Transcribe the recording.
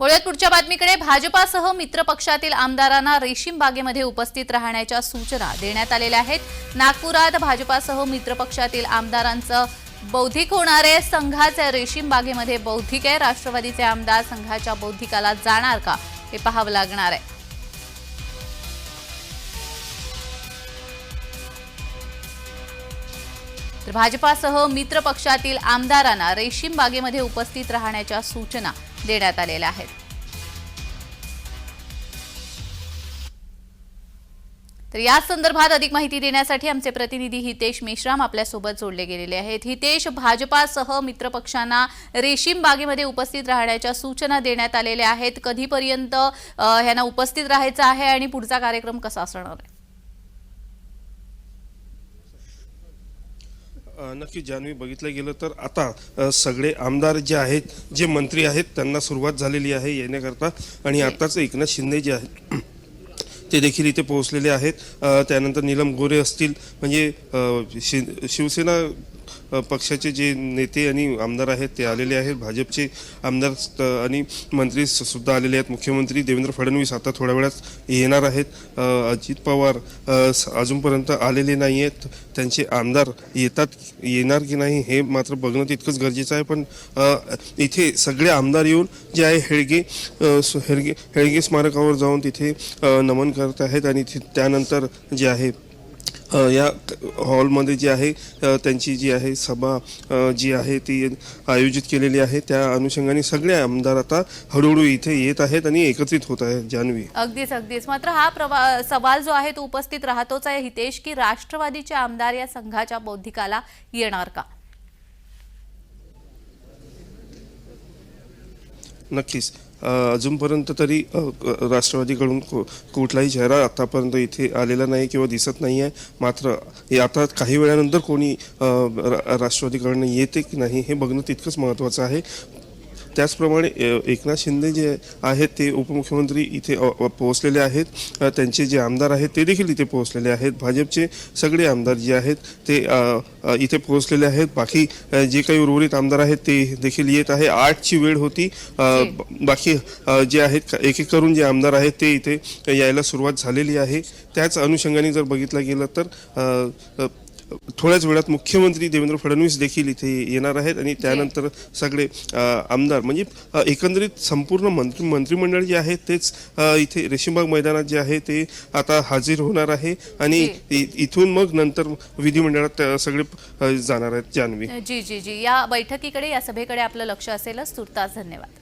वळूयात पुढच्या बातमीकडे भाजपासह मित्र पक्षातील आमदारांना रेशीम बागेमध्ये उपस्थित राहण्याच्या सूचना देण्यात आलेल्या आहेत. नागपुरात भाजपासह मित्र पक्षातील आमदारांचं बौद्धिक होणारे संघाचे रेशीम बागेमध्ये बौद्धिक आहे. राष्ट्रवादीचे आमदार संघाच्या बौद्धिकाला जाणार का हे पाहावं लागणार आहे. तर भाजपासह मित्र पक्षातील आमदारांना रेशीम बागेमध्ये उपस्थित राहण्याच्या सूचना देण्यात आलेल्या आहेत. तर या संदर्भात अधिक माहिती देण्यासाठी आमचे प्रतिनिधी हितेश मेश्राम आपल्यासोबत जोडले गेलेले आहेत. हितेश भाजपासह मित्रपक्षांना रेशीम बागेमध्ये उपस्थित राहण्याच्या सूचना देण्यात आलेल्या आहेत. कधीपर्यंत ह्यांना उपस्थित राहायचं आहे आणि पुढचा कार्यक्रम कसा असणार आहे? नक्की जान्हवी बघितलं गेलं तर आता सगळे आमदार जे आहेत जे मंत्री आहेत त्यांना सुरुवात झालेली आहे येण्याकरता. आणि आताच एकनाथ शिंदे जे आहेत ते देखील इथे पोहोचलेले आहेत. त्यानंतर नीलम गोरे असतील. म्हणजे शि- शिवसेना पक्षाचे जे नेते आणि आमदार आहेत ते आलेले आहेत. भाजपचे आमदार आणि मंत्री सुद्धा आलेले आहेत. मुख्यमंत्री देवेंद्र फडणवीस आता थोड्या वेळात येणार आहेत. अजित पवार स- अजूनपर्यंत आलेले नाही आहेत. त्यांचे आमदार येतात येणार की नाही हे मात्र बघणं तितकंच गरजेचं आहे. पण इथे सगळे आमदार येऊन जे आहे हेळगे हेळगे हेळगे स्मारकावर जाऊन तिथे नमन करत आहेत. आणि त्यानंतर जे आहे या हॉलमध्ये जी आहे त्यांची जी आहे सभा जी आहे ती आयोजित केलेली आहे. त्या अनुषंगाने सगळे आमदार आता हळूहळू इथे येत आहेत आणि एकत्रित होत आहेत जान्हवी. अगदीच अगदीच. मात्र हा प्रवा- सवाल जो आहे तो उपस्थित राहतोच आहे. हितेश की राष्ट्रवादीचे आमदार या संघाच्या बौद्धिकाला येणार का? नक्कीच. अजूनपर्यंत तरी राष्ट्रवादीकडून कुठलाही चेहरा आतापर्यंत इथे आलेला नाही किंवा दिसत नाही आहे मात्र हे आता काही वेळानंतर कोणी रा- राष्ट्रवादीकडनं येते की नाही हे बघणं तितकंच महत्त्वाचं आहे. त्याचप्रमाणे एकनाथ शिंदे जे आहेत ते उपमुख्यमंत्री इथे पोहोचलेले आहेत. त्यांचे जे आमदार आहेत ते देखील इथे पोहोचलेले आहेत. भाजपचे सगळे आमदार जे आहेत ते इथे पोहोचलेले आहेत. बाकी जे काही उर्वरित आमदार आहेत ते देखील येत आहे. आठची वेळ होती. बाकी जे आहेत एक एक करून जे आमदार आहेत ते इथे यायला सुरुवात झालेली आहे. त्याच अनुषंगाने जर बघितलं गेलं तर थोड्याच वेळात मुख्यमंत्री देवेंद्र फडणवीस देखील इथे येणार आहेत आणि त्यानंतर सगळे आमदार म्हणजे एकंदरीत संपूर्ण मंत्री मंत्रिमंडळ जे आहे तेच इथे रेशीमबाग मैदानात जे आहे ते आता हाजीर होणार आहे आणि इथून मग नंतर विधिमंडळात सगळे जाणार आहेत जान्हवी. जी जी जी. या बैठकीकडे या सभेकडे आपलं लक्ष असेलच. तुर्तास धन्यवाद.